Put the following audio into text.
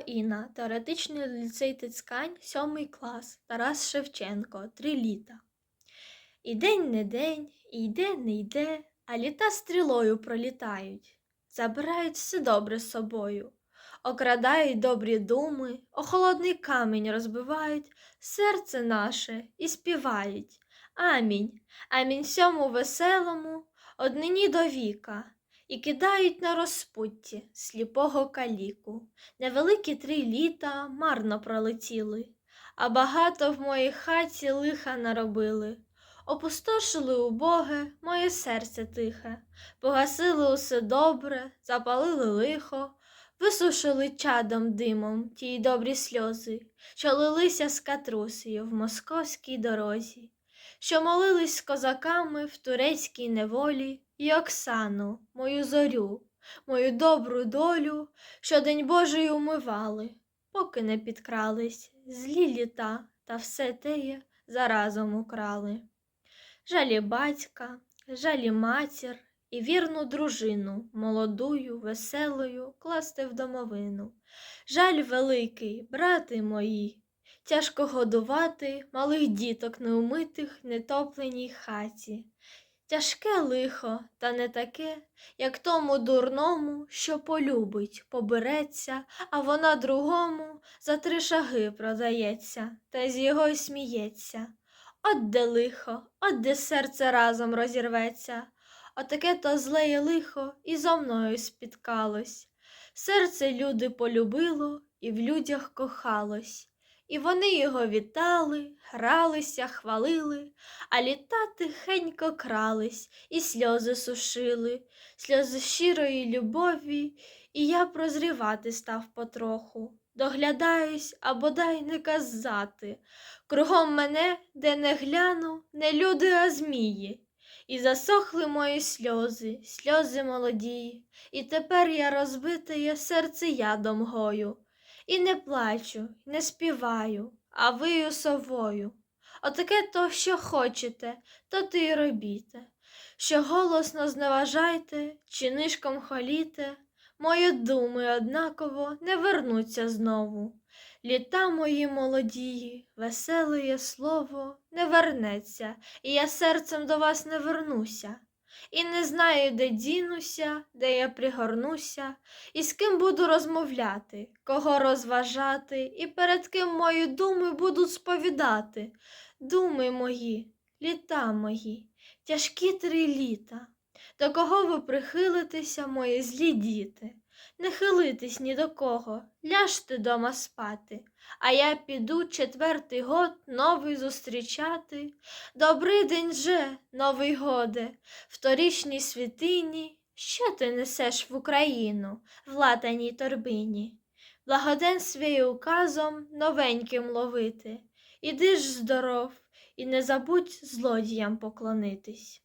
Інна, теоретичний ліцей Тицкань, сьомий клас, Тарас Шевченко, три літа. І день не день, і йде не йде, а літа стрілою пролітають, забирають все добре з собою, окрадають добрі думи, о холодний камінь розбивають серце наше і співають. Амінь, амінь сьому веселому, однині до віка, і кидають на розпутті сліпого каліку. Невеликі три літа марно пролетіли, а багато в моїй хаті лиха наробили. Опустошили убоге моє серце тихе, погасили усе добре, запалили лихо, висушили чадом димом ті добрі сльози, що лилися з катрусею в московській дорозі, що молились з козаками в турецькій неволі, і Оксану, мою зорю, мою добру долю, що день Божий умивали, поки не підкрались злі літа та все теє заразом украли. Жалі батька, жалі матір і вірну дружину, молодую, веселою, класти в домовину. Жаль великий, брати мої, тяжко годувати малих діток неумитих, нетопленій хаті. Тяжке лихо, та не таке, як тому дурному, що полюбить, побереться, а вона другому за три шаги продається, та з його сміється. От де лихо, от де серце разом розірветься, отаке то зле й лихо і зо мною спіткалось. Серце люди полюбило і в людях кохалось, і вони його вітали, гралися, хвалили, а літа тихенько крались і сльози сушили, сльози щирої любові, і я прозрівати став потроху. Доглядаюсь, а бодай не казати. Кругом мене, де не гляну, не люди, а змії. І засохли мої сльози, сльози молоді, і тепер я розбитає серце ядом гою. І не плачу, не співаю, а вию совою. Отаке то, що хочете, то ти й робіте. Що голосно зневажайте, чи нишком холіте, мої думи однаково не вернуться знову. Літа мої молодії, веселе слово не вернеться, і я серцем до вас не вернуся. І не знаю, де дінуся, де я пригорнуся, і з ким буду розмовляти, кого розважати, і перед ким мої думи будуть сповідати. Думи мої, літа мої, тяжкі три літа. До кого ви прихилитеся, мої злі діти? Не хилитись ні до кого, ляжте дома спати, а я піду четвертий год новий зустрічати. Добрий день же, новий годе, в торічній світині, що ти несеш в Україну в латаній торбині? Благоден свій указом новеньким ловити. Іди ж здоров, і не забудь злодіям поклонитись.